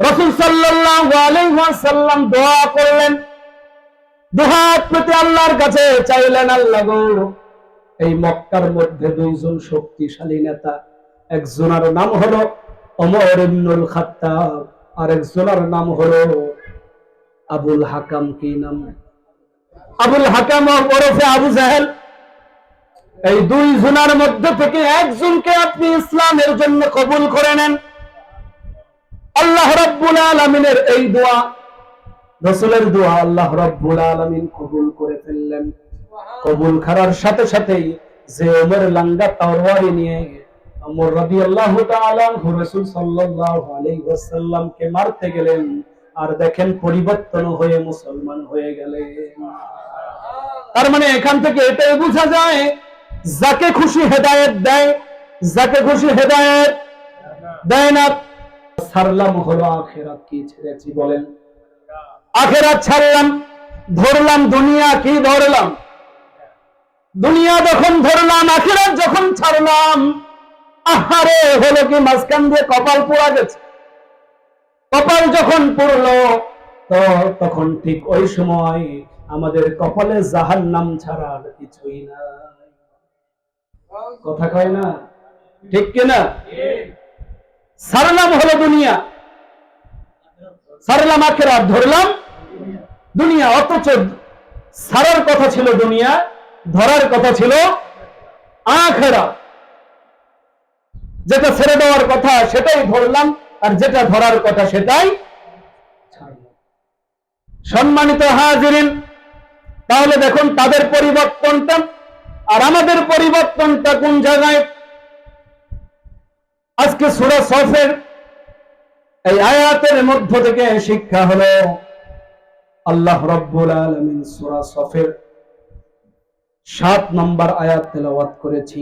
রসুল সাল্লাম দোয়া করলেন। প্রতি আল্লাহর কাছে চাইলেন, আল্লাহ এই মক্কার মধ্যে দুইজন শক্তিশালী নেতা, একজনের নাম হলো অমর ইবনুল খাত্তাব আর একজনের নাম হলো আবুল হাকাম কি নাম? আবুল হাকাম ওরফে আবু জাহেল। এই দুই জনের মধ্যে থেকে একজনকে আপনি ইসলামের জন্য কবুল করে নেন। আল্লাহ রব্বুল আলমিনের এই দোয়া রসুলের দোয়া আল্লাহ রব্বুল আলমিন কবুল করে ফেললেন। কবুল করার সাথে সাথেই যে ওমর লাঙ্গা তরবারি নিয়ে ওমর রাদিয়াল্লাহু তাআলা রাসূল সাল্লাল্লাহু আলাইহি ওয়াসাল্লামকে মারতে গেলেন আর দেখেন পরিবর্তন হয়ে মুসলমান হয়ে গেলেন। তার মানে এখান থেকে এটাই বোঝা যায় যাকে খুশি হেদায়েত দেয় যাকে খুশি হেদায়েত দেয় না ছাড়লাম হলো আখেরাত কি ছেড়েছি বলেন? আখেরাত ছাড়লাম ধরলাম দুনিয়া কি ধরলাম? দুনিয়া যখন ধরলাম আখেরাত যখন ছাড়লাম আহারে হলো কি মাঝখান দিয়ে কপাল পোড়া গেছে। কপাল যখন পড়ল তো তখন ঠিক ওই সময় আমাদের কপালে জাহান নাম ছাড়া আর কিছুই না কথা কয় না? ঠিক কিনা? সারলাম হলো দুনিয়া। সারলাম আখেরাত ধরলাম দুনিয়া। অথচ সারার কথা ছিল দুনিয়া, ধরার কথা ছিল আখেরা। যেটা ছেড়ে দেওয়ার কথা সেটাই ধরলাম, আর যেটা ধরার কথা সেটাই সম্মানিত হাজিরিন, তাহলে দেখুন তাদের পরিবর্তনটা আর আমাদের পরিবর্তনটা কোন জায়গায় আজকে সুরা সফের এই আয়াতের মধ্য থেকে শিক্ষা হলো আল্লাহ রব্বুল আলমিন সুরা সফের সাত নম্বর আয়াত তেলাওয়াত করেছি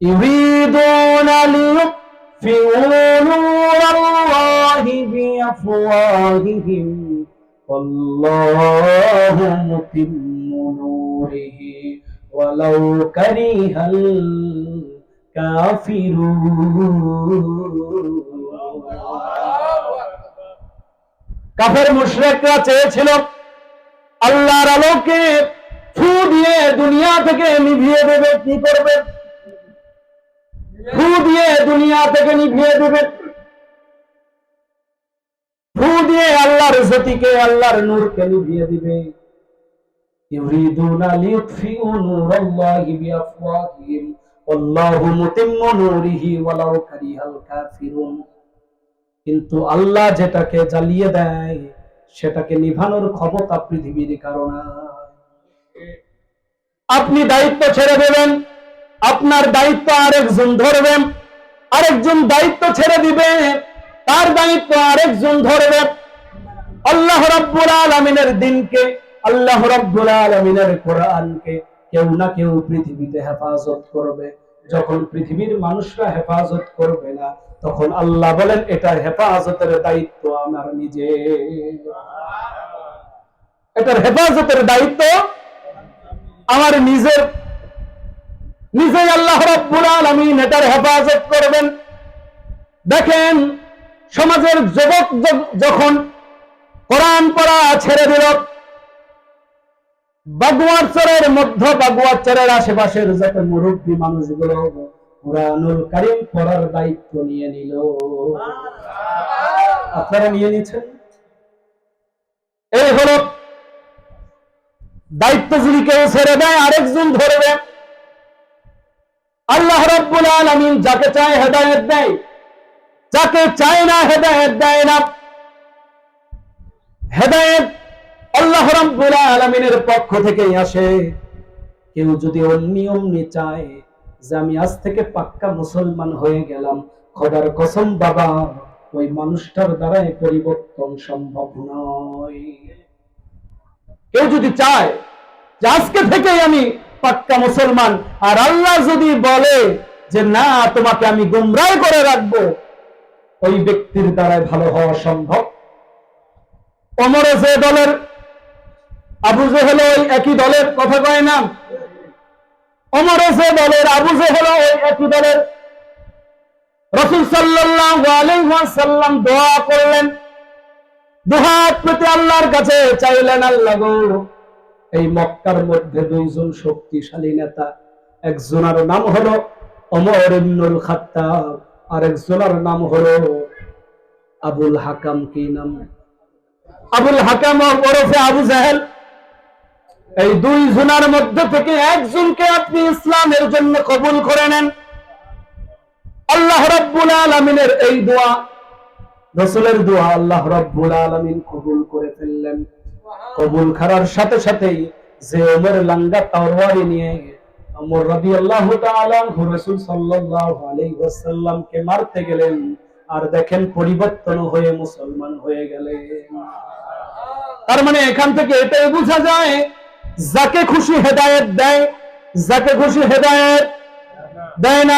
يريدون ليطفئوا نور الله بأفواههم والله متم نوره ولو كره الكافرون কাফের মুশরিকরা চেয়েছিল আল্লাহর আলোকে ফু দিয়ে দুনিয়া থেকে নিভিয়ে দেবে। কি করবে? ফু দিয়ে দুনিয়া থেকে নিভিয়ে দেবে। ফু দিয়ে আল্লাহর জ্যোতিকে, আল্লাহর নূরকে নিভিয়ে দিবে। ইউরিদুনা লিউতফিউ নূরাল্লাহি বিআফওয়াহিহিম। কিন্তু আল্লাহ যেটাকে জ্বালিয়ে দেয়, সেটাকে নিভানোর ক্ষমতা পৃথিবীর কারণে আপনি দায়িত্ব ছেড়ে দেবেন, আপনার দায়িত্ব আরেকজন ধরবেন আরেকজন দায়িত্ব ছেড়ে দিবে, তার দায়িত্ব আরেকজন ধরবে। আল্লাহ রাব্বুল আলামিনের দিনকে, আল্লাহ রাব্বুল আলামিনের কোরআনকে কেউ না কেউ পৃথিবীতে হেফাজত করবে। যখন পৃথিবীর মানুষরা হেফাজত করবে না, তখন আল্লাহ বলেন, এটা হেফাজতের দায়িত্ব আমার নিজে। এটার হেফাজতের দায়িত্ব আমার নিজের। নিজেই আল্লাহ রাব্বুল আলামিন এটার হেফাজত করবেন। দেখেন, সমাজের যুবক যখন কোরআন পড়া ছেড়ে দিল বাগুয়ার চরের মধ্য বাগুয়ার চরের আশেপাশের যত মুরব্বী মানুষগুলো কোরআনুল পড়ার দায়িত্ব নিয়ে নিল। আপনারা নিয়ে নিচ্ছেন? এই হলো দায়িত্ব যদি কেউ ছেড়ে দেয়, আরেকজন ধরবে। আল্লাহ রাব্বুল আলামিন যাকে চায় হেদায়েত দেয়, যাকে চায় না হেদায়েত দেয় না। রাব্বুল আলামিনের পক্ষ থেকেই আসে। কেউ যদি অমনি চায় যে আমি আজ থেকে পাক্কা মুসলমান হয়ে গেলাম, খোদার কসম বাবা, ওই মানুষটার দ্বারাই পরিবর্তন সম্ভব নয়। কেউ যদি চায় যে আজকে থেকেই আমি পাক্কা মুসলমান, আর আল্লাহ যদি বলে যে না, তোমাকে আমি গুমরাহ করে রাখব, ওই ব্যক্তির দ্বারাই ভালো হওয়া সম্ভব। অমরে যে দলের আবু জেহেল ওই একই দলের কথা কয় না? অমরে যে দলের আবু জেহেল ওই একই দলের। রসুল ওয়াসাল্লাম দোয়া করলেন। পেতে আল্লাহর কাছে চাইলেন আল্লাহ এই মক্কার মধ্যে দুইজন শক্তিশালী নেতা, একজনের নাম হলো ওমর ইবনুল খাত্তাব আর একজনের নাম হলো আবুল হাকাম কি নাম? আবুল হাকাম ওরফে আবু জাহেল এই দুই জনের মধ্যে থেকে একজনকে আপনি ইসলামের জন্য কবুল করে নেন। আল্লাহ রাব্বুল আলামিনের এই দোয়া, রসুলের দোয়া আল্লাহ রাব্বুল আলামিন কবুল করে ফেললেন। কবুল করার সাথে সাথেই যে ওমর লাঙ্গা তরবারি নিয়ে ওমর তাআলা আনহু রাসূল সাল্লাল্লাহু আলাইহি ওয়াসাল্লামকে মারতে গেলেন আর দেখেন পরিবর্তন হয়ে মুসলমান হয়ে গেলেন। তার মানে এখান থেকে এটাই বোঝা যায় যাকে খুশি হেদায়েত দেয় যাকে খুশি হেদায়েত দেয় না